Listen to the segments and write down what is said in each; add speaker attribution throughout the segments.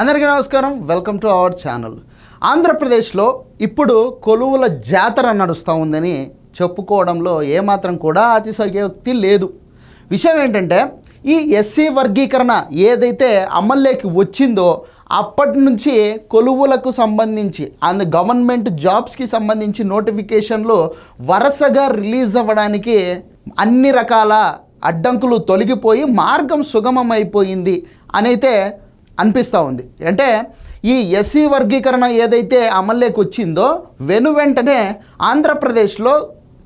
Speaker 1: అందరికీ నమస్కారం. Welcome to our channel ఆంధ్రప్రదేశ్లో ఇప్పుడు కొలువుల జాతర నడుస్తూ ఉందని చెప్పుకోవడంలో ఏమాత్రం కూడా అతిశయోక్తి లేదు. విషయం ఏంటంటే ఈ ఎస్సీ వర్గీకరణ ఏదైతే అమల్లోకి వచ్చిందో అప్పటి నుంచి కొలువులకు సంబంధించి అండ్ గవర్నమెంట్ జాబ్స్కి సంబంధించి నోటిఫికేషన్లు వరుసగా రిలీజ్ అవ్వడానికి అన్ని రకాల అడ్డంకులు తొలగిపోయి మార్గం సుగమమైపోయింది. అనైతే అనిపిస్తూ ఉంది. అంటే ఈ ఎస్సీ వర్గీకరణ ఏదైతే అమల్లోకి వచ్చిందో వెను వెంటనే ఆంధ్రప్రదేశ్లో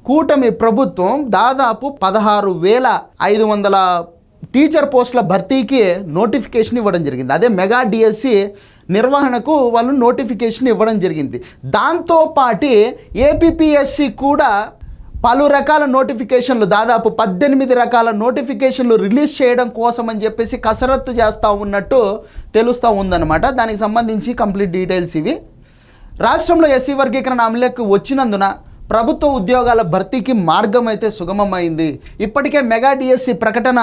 Speaker 1: కూటమి ప్రభుత్వం దాదాపు పదహారు వేల ఐదు వందల టీచర్ పోస్టుల భర్తీకి నోటిఫికేషన్ ఇవ్వడం జరిగింది. అదే మెగా డిఎస్సి నిర్వహణకు వాళ్ళు నోటిఫికేషన్ ఇవ్వడం జరిగింది. దాంతోపాటి ఏపీపీఎస్సి కూడా పలు రకాల నోటిఫికేషన్లు దాదాపు పద్దెనిమిది రకాల నోటిఫికేషన్లు రిలీజ్ చేయడం కోసం అని చెప్పేసి కసరత్తు చేస్తూ ఉన్నట్టు తెలుస్తూ ఉందన్నమాట. దానికి సంబంధించి కంప్లీట్ డీటెయిల్స్ ఇవి. రాష్ట్రంలో ఎస్సీ వర్గీకరణ అమలుకి వచ్చినందున ప్రభుత్వ ఉద్యోగాల భర్తీకి మార్గం అయితే సుగమమైంది. ఇప్పటికే మెగా డిఎస్సి ప్రకటన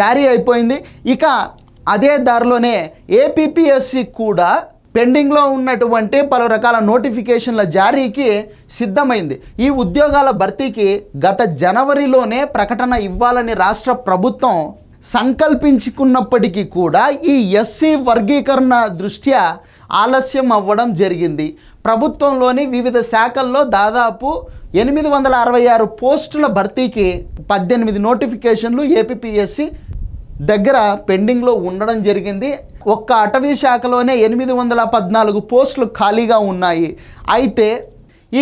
Speaker 1: జారీ అయిపోయింది. ఇక అదే దారిలోనే ఏపీపీఎస్సి కూడా పెండింగ్లో ఉన్నటువంటి పలు రకాల నోటిఫికేషన్ల జారీకి సిద్ధమైంది. ఈ ఉద్యోగాల భర్తీకి గత జనవరిలోనే ప్రకటన ఇవ్వాలని రాష్ట్ర ప్రభుత్వం సంకల్పించుకున్నప్పటికీ కూడా ఈ ఎస్సీ వర్గీకరణ దృష్ట్యా ఆలస్యం అవ్వడం జరిగింది. ప్రభుత్వంలోని వివిధ శాఖల్లో దాదాపు ఎనిమిది వందల అరవై ఆరు పోస్టుల భర్తీకి పద్దెనిమిది నోటిఫికేషన్లు ఏపీఎస్సి దగ్గర పెండింగ్లో ఉండడం జరిగింది. ఒక్క అటవీ శాఖలోనే ఎనిమిది వందల పద్నాలుగు పోస్టులు ఖాళీగా ఉన్నాయి. అయితే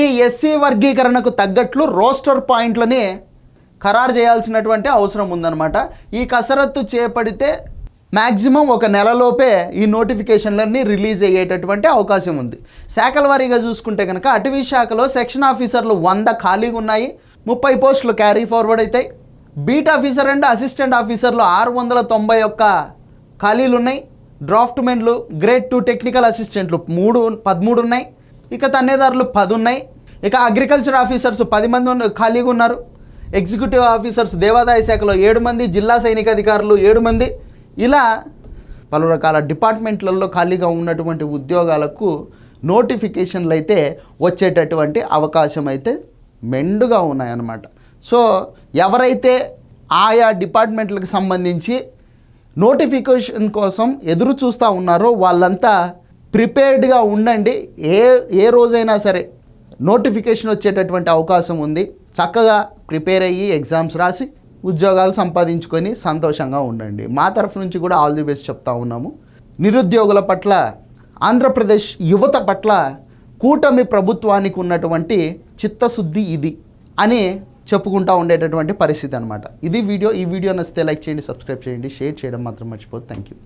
Speaker 1: ఈ ఎస్సీ వర్గీకరణకు తగ్గట్లు రోస్టర్ పాయింట్లని ఖరారు చేయాల్సినటువంటి అవసరం ఉందన్నమాట. ఈ కసరత్తు చేపడితే మ్యాక్సిమం ఒక నెలలోపే ఈ నోటిఫికేషన్లన్నీ రిలీజ్ అయ్యేటటువంటి అవకాశం ఉంది. శాఖల వారీగా చూసుకుంటే కనుక అటవీ శాఖలో సెక్షన్ ఆఫీసర్లు వంద ఖాళీగా ఉన్నాయి. ముప్పై పోస్టులు క్యారీ ఫార్వర్డ్ అవుతాయి. బీట్ ఆఫీసర్ అండ్ అసిస్టెంట్ ఆఫీసర్లు ఆరు వందల తొంభై ఒక్క ఖాళీలు ఉన్నాయి. డ్రాఫ్ట్ మెన్లు గ్రేడ్ టూ టెక్నికల్ అసిస్టెంట్లు మూడు పదమూడు ఉన్నాయి. ఇక తన్నేదారులు పది ఉన్నాయి. ఇక అగ్రికల్చర్ ఆఫీసర్స్ పది మంది ఖాళీగా ఉన్నారు. ఎగ్జిక్యూటివ్ ఆఫీసర్స్ దేవాదాయ శాఖలో ఏడు మంది జిల్లా సైనిక అధికారులు ఏడు మంది. ఇలా పలు రకాల డిపార్ట్మెంట్లలో ఖాళీగా ఉన్నటువంటి ఉద్యోగాలకు నోటిఫికేషన్లు అయితే వచ్చేటటువంటి అవకాశం అయితే మెండుగా ఉన్నాయన్నమాట. సో ఎవరైతే ఆయా డిపార్ట్మెంట్లకు సంబంధించి నోటిఫికేషన్ కోసం ఎదురు చూస్తూ ఉన్నారో వాళ్ళంతా ప్రిపేర్డ్గా ఉండండి. ఏ ఏ రోజైనా సరే నోటిఫికేషన్ వచ్చేటటువంటి అవకాశం ఉంది. చక్కగా ప్రిపేర్ అయ్యి ఎగ్జామ్స్ రాసి ఉద్యోగాలు సంపాదించుకొని సంతోషంగా ఉండండి. మా తరఫు నుంచి కూడా ఆల్ ది బెస్ట్ చెప్తా ఉన్నాము. నిరుద్యోగుల పట్ల ఆంధ్రప్రదేశ్ యువత పట్ల కూటమి ప్రభుత్వానికి ఉన్నటువంటి చిత్తశుద్ధి ఇది. అని చెప్పుకుంటా ఉండేటటువంటి పరిస్థితి అనమాట ఇది వీడియో ఈ వీడియో నచ్చితే లైక్ చేయండి సబ్స్క్రైబ్ చేయండి షేర్ చేయడం మాత్రం మర్చిపోదు థ్యాంక్ యూ